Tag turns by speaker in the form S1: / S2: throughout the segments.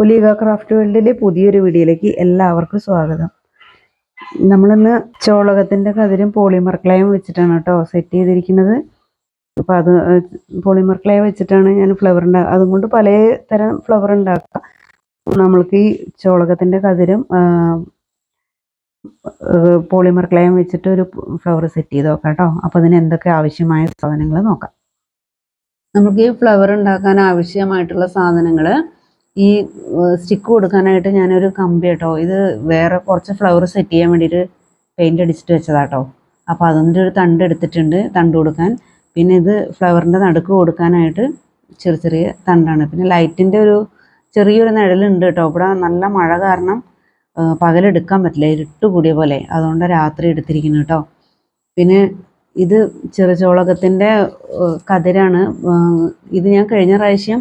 S1: ഒലീഗ craft വേൾഡിലെ പുതിയൊരു വീഡിയോയിലേക്ക് എല്ലാവർക്കും സ്വാഗതം. നമ്മളിന്ന് ചോളകത്തിന്റെ കതിരും പോളിമർ ക്ലേയും വെച്ചിട്ടാണ് കേട്ടോ സെറ്റ് ചെയ്തിരിക്കുന്നത്. അപ്പോൾ അത് പോളിമർ ക്ലേ വെച്ചിട്ടാണ് ഞാൻ ഫ്ലവർ ഉണ്ടാക്കുക അതുകൊണ്ട് പല തരം ഫ്ലവർ ഉണ്ടാക്കുക നമ്മൾക്ക് ഈ ചോളകത്തിന്റെ കതിരും പോളിമർ ക്ലേയും വെച്ചിട്ട് ഒരു ഫ്ലവർ സെറ്റ് ചെയ്ത് നോക്കാം കേട്ടോ. അപ്പോൾ അതിന് എന്തൊക്കെ ആവശ്യമായ സാധനങ്ങൾ നോക്കാം. നമുക്ക് ഈ ഫ്ലവർ ഉണ്ടാക്കാൻ ആവശ്യമായിട്ടുള്ള സാധനങ്ങൾ ഈ സ്റ്റിക്ക് കൊടുക്കാനായിട്ട് ഞാനൊരു കമ്പി കേട്ടോ ഇത് വേറെ കുറച്ച് ഫ്ലവർ സെറ്റ് ചെയ്യാൻ വേണ്ടിയിട്ട് പെയിന്റ് അടിച്ചിട്ട് വെച്ചതാട്ടോ. അപ്പോൾ അതിന്റെ ഒരു തണ്ട് എടുത്തിട്ടുണ്ട് തണ്ട് കൊടുക്കാൻ. പിന്നെ ഇത് ഫ്ലവറിന്റെ നടുക്ക് കൊടുക്കാനായിട്ട് ചെറിയ ചെറിയ തണ്ടാണ്. പിന്നെ ലൈറ്റിന്റെ ഒരു ചെറിയൊരു നിഴലുണ്ട് കേട്ടോ. ഇവിടെ നല്ല മഴ കാരണം പകലെടുക്കാൻ പറ്റില്ല. ഇരുട്ട് കൂടിയ പോലെ. അതുകൊണ്ട് രാത്രി എടുത്തിരിക്കുന്നു കേട്ടോ. പിന്നെ ഇത് ചെറുചോളകത്തിന്റെ കതിരാണ്. ഇത് ഞാൻ കഴിഞ്ഞ പ്രാവശ്യം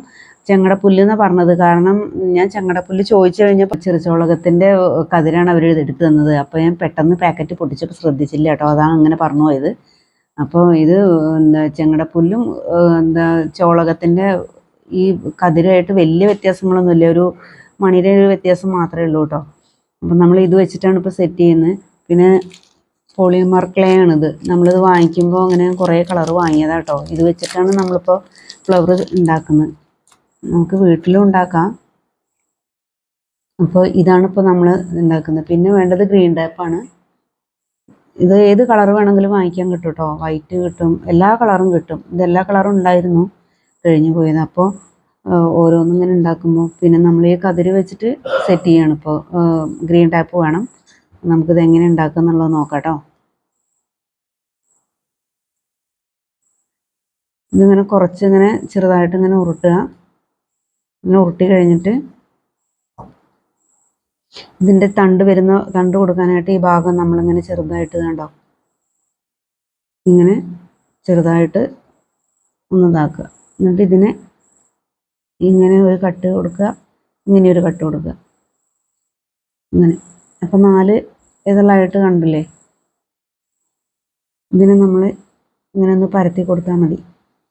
S1: ചെങ്ങടപ്പുല്ല് എന്ന് പറഞ്ഞത്. കാരണം ഞാൻ ചെങ്ങടപ്പുല്ല് ചോദിച്ചു കഴിഞ്ഞപ്പോൾ ചെറുചോളകത്തിന്റെ കതിരാണ് അവർ എടുത്തു തന്നത്. അപ്പോൾ ഞാൻ പെട്ടെന്ന് പാക്കറ്റ് പൊട്ടിച്ചപ്പോൾ ശ്രദ്ധിച്ചില്ല കേട്ടോ. അതാണ് അങ്ങനെ പറഞ്ഞു പോയത്. അപ്പോൾ ഇത് എന്താ ചെങ്ങടപ്പുല്ലും എന്താ ചോളകത്തിന്റെ ഈ കതിരായിട്ട് വലിയ വ്യത്യാസങ്ങളൊന്നുമില്ല. ഒരു മണിയുടെ ഒരു വ്യത്യാസം മാത്രമേ ഉള്ളൂ കേട്ടോ. അപ്പം നമ്മൾ ഇത് വെച്ചിട്ടാണ് ഇപ്പോൾ സെറ്റ് ചെയ്യുന്നത്. പിന്നെ പോളിമർ ക്ലേ ആണിത് നമ്മളിത് വാങ്ങിക്കുമ്പോൾ അങ്ങനെ കുറേ കളർ വാങ്ങിയതാണ് കേട്ടോ. ഇത് വെച്ചിട്ടാണ് നമ്മളിപ്പോൾ ഫ്ലവർ ഉണ്ടാക്കുന്നത്. നമുക്ക് വീട്ടിലും ഉണ്ടാക്കാം. അപ്പോൾ ഇതാണ് ഇപ്പോൾ നമ്മൾ ഉണ്ടാക്കുന്നത് പിന്നെ വേണ്ടത് ഗ്രീൻ ടാപ്പാണ് ഇത് ഏത് കളർ വേണമെങ്കിലും വാങ്ങിക്കാൻ കിട്ടും കേട്ടോ വൈറ്റ് കിട്ടും. എല്ലാ കളറും കിട്ടും. ഇതെല്ലാ കളറും ഉണ്ടായിരുന്നു കഴിഞ്ഞു പോയത്. അപ്പോൾ ഓരോന്നും ഇങ്ങനെ ഉണ്ടാക്കുമ്പോൾ പിന്നെ നമ്മൾ ഈ കതിര് വെച്ചിട്ട് സെറ്റ് ചെയ്യണം ഇപ്പോൾ ഗ്രീൻ ടാപ്പ് വേണം. നമുക്കിത് എങ്ങനെ ഉണ്ടാക്കുക എന്നുള്ളത് നോക്കാം കേട്ടോ ഇതിങ്ങനെ കുറച്ചിങ്ങനെ ചെറുതായിട്ട് ഇങ്ങനെ ഉരുട്ടുക. ഇങ്ങനെ ഉരുട്ടി കഴിഞ്ഞിട്ട് ഇതിന്റെ തണ്ട് വരുന്ന തണ്ട് കൊടുക്കാനായിട്ട് ഈ ഭാഗം നമ്മളിങ്ങനെ ചെറുതായിട്ട് കണ്ടോ ഇങ്ങനെ ചെറുതായിട്ട് ഒന്ന് ഇതാക്കുക. എന്നിട്ട് ഇതിനെ ഇങ്ങനെ ഒരു കട്ട് കൊടുക്കുക. ഇങ്ങനെ ഒരു കട്ട് കൊടുക്കുക. ഇങ്ങനെ. അപ്പം നാല് ഇതളായിട്ട് കണ്ടില്ലേ? ഇതിനെ നമ്മൾ ഇങ്ങനെ ഒന്ന് പരത്തി കൊടുത്താൽ മതി.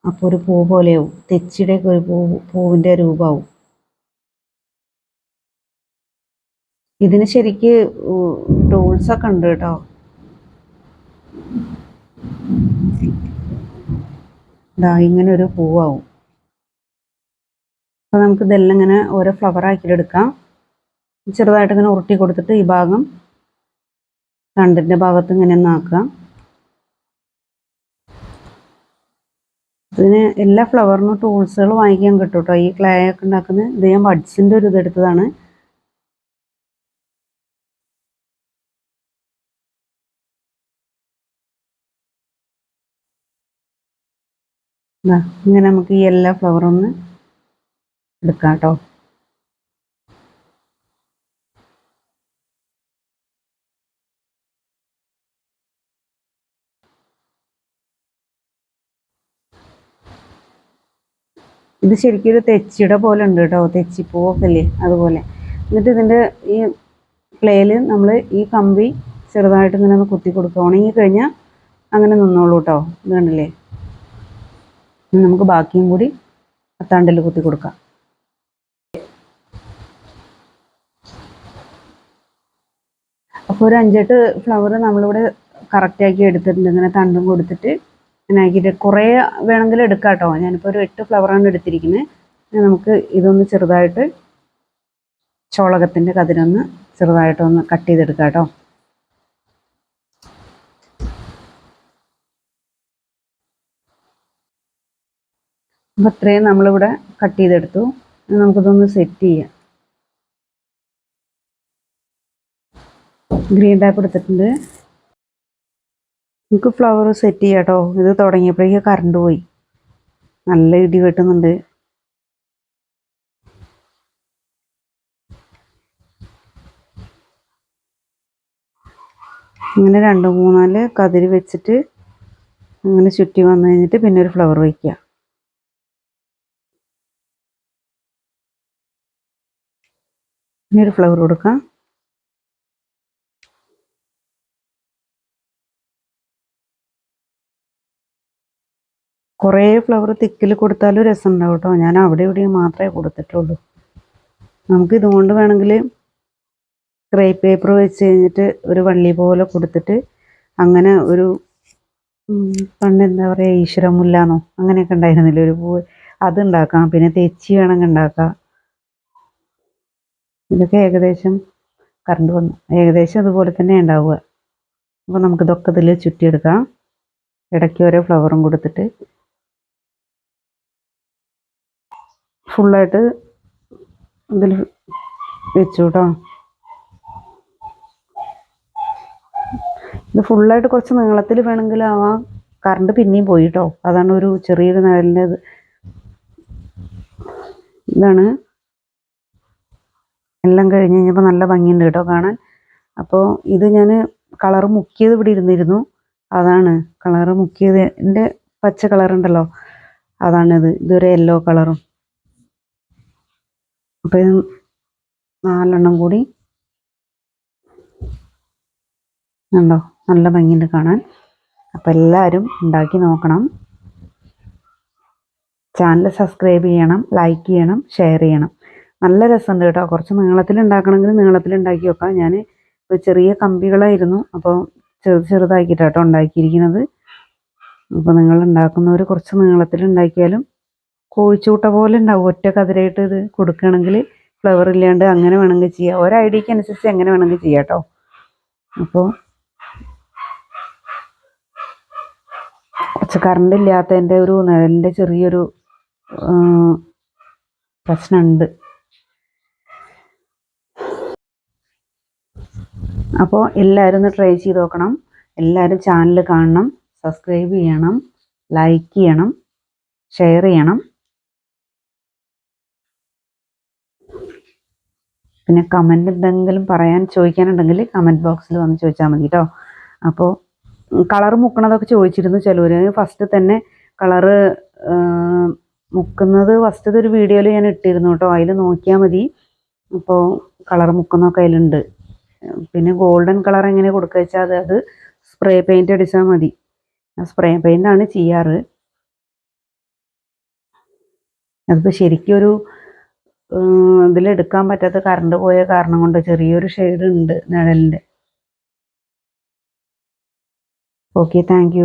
S1: അപ്പോൾ ഒരു പൂ പോലെയാവും. തെച്ചിയുടെയൊക്കെ ഒരു പൂ പൂവിന്റെ രൂപമാവും. ഇതിന് ശരിക്ക് ടൂൾസ് ഒക്കെ ഉണ്ട് കേട്ടോ. ഇങ്ങനെ ഒരു പൂവാവും. അപ്പോൾ നമുക്ക് ഇതെല്ലാം ഇങ്ങനെ ഓരോ ഫ്ലവർ ആക്കിയിട്ടെടുക്കാം ചെറുതായിട്ട് ഇങ്ങനെ ഉരുട്ടി കൊടുത്തിട്ട് ഈ ഭാഗം തണ്ടിന്റെ ഭാഗത്ത് ഇങ്ങനെ ഒന്ന് ആക്കാം ഇതിന് എല്ലാ ഫ്ലവറിനും ടൂൾസുകൾ വാങ്ങിക്കാൻ കിട്ടും കേട്ടോ ഈ ക്ലേ ഒക്കെ ഉണ്ടാക്കുന്നത് ഇത് ഞാൻ ബഡ്സിന്റെ ഒരു ഇതെടുത്തതാണ് ഇങ്ങനെ നമുക്ക് ഈ എല്ലാ ഫ്ലവറും ഒന്ന് എടുക്കാം കേട്ടോ ഇത് ശരിക്കും ഒരു തെച്ചിയുടെ പോലെ ഉണ്ട് കേട്ടോ പോക്കല്ലേ അതുപോലെ. എന്നിട്ട് ഇതിന്റെ ഈ പ്ലേയിൽ നമ്മൾ ഈ കമ്പി ചെറുതായിട്ട് ഇങ്ങനെ ഒന്ന് കുത്തി കൊടുക്കുക. ഉണങ്ങി കഴിഞ്ഞാൽ അങ്ങനെ നിന്നോളൂ കേട്ടോ ഇത് കണ്ടില്ലേ? നമുക്ക് ബാക്കിയും കൂടി അത്താണ്ടിൽ കുത്തി കൊടുക്കാം. അപ്പോൾ ഒരു അഞ്ചെട്ട് ഫ്ലവർ നമ്മളിവിടെ കറക്റ്റാക്കി എടുത്തിട്ടുണ്ട്. ഇങ്ങനെ തണ്ടും കൊടുത്തിട്ട് ആക്കിയിട്ട് കുറേ വേണമെങ്കിൽ എടുക്കാം കേട്ടോ ഞാനിപ്പോൾ ഒരു എട്ട് ഫ്ലവറാണ് എടുത്തിരിക്കുന്നത് നമുക്ക് ഇതൊന്ന് ചെറുതായിട്ട് ചോളകത്തിന്റെ കതിരൊന്ന് ചെറുതായിട്ടൊന്ന് കട്ട് ചെയ്തെടുക്കാം കേട്ടോ അപ്പോൾ ഇത്രയും നമ്മളിവിടെ കട്ട് ചെയ്തെടുത്തു. നമുക്കിതൊന്ന് സെറ്റ് ചെയ്യാം. ഗ്രീൻ ടാപ്പ് എടുത്തിട്ടുണ്ട്. നമുക്ക് ഫ്ലവർ സെറ്റ് ചെയ്യാട്ടോ. ഇത് തുടങ്ങിയപ്പോഴേക്ക് കറണ്ട് പോയി. നല്ല ഇടി വെട്ടുന്നുണ്ട്. ഇങ്ങനെ രണ്ട് മൂന്നാൽ കതിര് വെച്ചിട്ട് അങ്ങനെ ചുറ്റി വന്നു കഴിഞ്ഞിട്ട് പിന്നെ ഒരു ഫ്ലവർ വയ്ക്കുക. ഇനി ഒരു ഫ്ലവർ കൊടുക്കാം. കുറേ ഫ്ലവർ തിക്കിൽ കൊടുത്താലും രസമുണ്ടാവും കേട്ടോ. ഞാൻ അവിടെ ഇവിടെ മാത്രമേ കൊടുത്തിട്ടുള്ളൂ. നമുക്ക് ഇതുകൊണ്ട് വേണമെങ്കിൽ ക്രൈ പേപ്പർ വെച്ച് കഴിഞ്ഞിട്ട് ഒരു വള്ളി പോലെ കൊടുത്തിട്ട് അങ്ങനെ ഒരു പണ്ട് എന്താ പറയുക ഈശ്വരമുല്ലാന്നോ അങ്ങനെയൊക്കെ ഉണ്ടായിരുന്നില്ല? ഒരു പൂവ് അത് ഉണ്ടാക്കാം. പിന്നെ തെച്ചി വേണമെങ്കിൽ ഉണ്ടാക്കാം. ഇതൊക്കെ ഏകദേശം കറണ്ട് വന്നു. ഏകദേശം അതുപോലെ തന്നെ ഉണ്ടാവുക. അപ്പോൾ നമുക്ക് ഇതൊക്കെ ഇതിൽ ചുറ്റിയെടുക്കാം. ഇടയ്ക്ക് ഓരോ ഫ്ലവറും കൊടുത്തിട്ട് ഫുള്ളായിട്ട് ഇതിൽ വെച്ചു കേട്ടോ ഇത് ഫുള്ളായിട്ട് കുറച്ച് നീളത്തിൽ വേണമെങ്കിൽ ആവാ. കറണ്ട് പിന്നെയും പോയി കേട്ടോ അതാണ് ഒരു ചെറിയൊരു നിഴലിന്റെ ഇത് ഇതാണ്. എല്ലാം കഴിഞ്ഞ് കഴിഞ്ഞപ്പോൾ നല്ല ഭംഗിയുണ്ട് കേട്ടോ കാണാൻ. അപ്പോൾ ഇത് ഞാൻ കളർ മുക്കിയത് ഇവിടെ ഇരുന്നിരുന്നു. അതാണ് കളർ മുക്കിയതിന്റെ പച്ച കളറുണ്ടല്ലോ. അതാണിത്. ഇതൊരു യെല്ലോ കളറും. അപ്പോൾ ഇത് നാലെണ്ണം കൂടി ഉണ്ടോ നല്ല ഭംഗിയുണ്ട് കാണാൻ. അപ്പോൾ എല്ലാവരും ഉണ്ടാക്കി നോക്കണം. ചാനൽ സബ്സ്ക്രൈബ് ചെയ്യണം ലൈക്ക് ചെയ്യണം ഷെയർ ചെയ്യണം. നല്ല രസമുണ്ട് കേട്ടോ. കുറച്ച് നീളത്തിൽ ഉണ്ടാക്കണമെങ്കിൽ നീളത്തിൽ ഉണ്ടാക്കി വെക്കാം. ഞാൻ ഇപ്പോൾ ചെറിയ കമ്പികളായിരുന്നു. അപ്പോൾ ചെറു ചെറുതാക്കിയിട്ടാട്ടോ ഉണ്ടാക്കിയിരിക്കുന്നത്. അപ്പോൾ നിങ്ങൾ ഉണ്ടാക്കുന്നവർ കുറച്ച് നീളത്തിൽ ഉണ്ടാക്കിയാലും കോഴിച്ചൂട്ട പോലെ ഉണ്ടാവും. ഒറ്റ കതിരായിട്ട് ഇത് കൊടുക്കുകയാണെങ്കിൽ ഫ്ലവർ ഇല്ലാണ്ട് അങ്ങനെ വേണമെങ്കിൽ ചെയ്യാം. ഒരു ഐഡിയക്ക് അനുസരിച്ച് എങ്ങനെ വേണമെങ്കിൽ ചെയ്യാം കേട്ടോ അപ്പോൾ കുറച്ച് കറണ്ട് ഇല്ലാത്തതിന്റെ ഒരു നിഴലിന്റെ ചെറിയൊരു പ്രശ്നമുണ്ട്. അപ്പോൾ എല്ലാവരും ഒന്ന് ട്രൈ ചെയ്ത് നോക്കണം. എല്ലാവരും ചാനൽ കാണണം. സബ്സ്ക്രൈബ് ചെയ്യണം. ലൈക്ക് ചെയ്യണം. ഷെയർ ചെയ്യണം. പിന്നെ കമന്റ് എന്തെങ്കിലും പറയാൻ ചോദിക്കാനുണ്ടെങ്കിൽ കമന്റ് ബോക്സിൽ വന്ന് ചോദിച്ചാൽ മതി കേട്ടോ അപ്പോൾ കളർ മുക്കണതൊക്കെ ചോദിച്ചിരുന്നു ചിലവർ ഫസ്റ്റ് തന്നെ കളറ് മുക്കുന്നത് ഫസ്റ്റത്തെ ഒരു വീഡിയോയിൽ ഞാൻ ഇട്ടിരുന്നു കേട്ടോ അതിൽ നോക്കിയാൽ മതി. അപ്പോൾ കളർ മുക്കുന്നതൊക്കെ അതിലുണ്ട്. പിന്നെ ഗോൾഡൻ കളർ എങ്ങനെ കൊടുക്കുക വെച്ചാൽ അത് അത് സ്പ്രേ പെയിന്റ് അടിച്ചാൽ മതി. സ്പ്രേ പെയിന്റാണ് ചെയ്യാറ്. അതിപ്പോൾ ശരിക്കും ഒരു ഇതിലെടുക്കാൻ പറ്റാത്ത കറണ്ട് പോയ കാരണം കൊണ്ട് ചെറിയൊരു ഷെയ്ഡ് ഉണ്ട് നിഴലിന്റെ. Okay thank